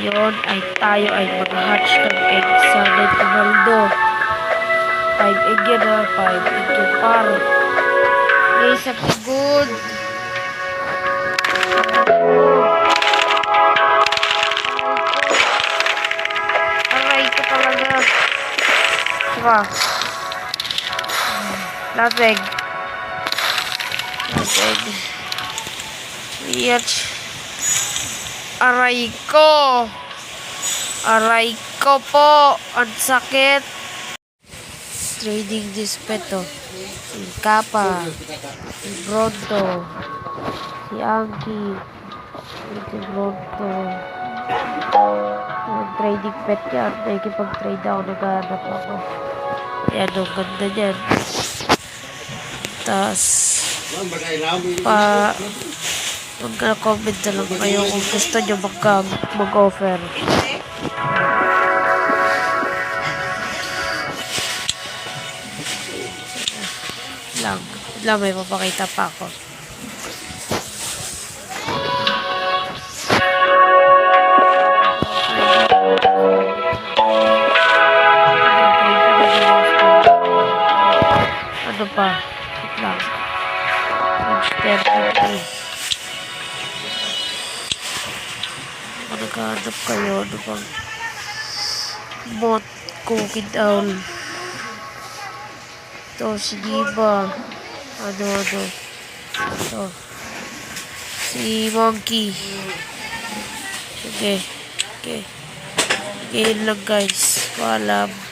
Yun ay tayo ay mag-hatch ng egg sa Night Ronaldo. 5 egg yan ha. 5 egg yan par. Okay, sa good. Aray ko talaga. Diba? Last egg. Last egg. Yatch. Aray ko. Aray ko po. Ang sakit. Trading this pet to. Si Kappa. Si Bronto. Si Anki. Si Bronto. Yung trading pet yan. Nakikipag-trade ako. Naghahanap ako. Yan ang ganda niyan. Tapos, pa Magka-comment na lang kayo kung gusto nyo mag-offer. Lang. Lang, may papakita pa ako. Ano pa? Lang. Step 3. Naghahanap kayo, ano bang bot cookie down. Ito, si Diva. Ano, ano. Ito. Si Monkey. Sige. Okay. Okay, yun lang guys. Paalam.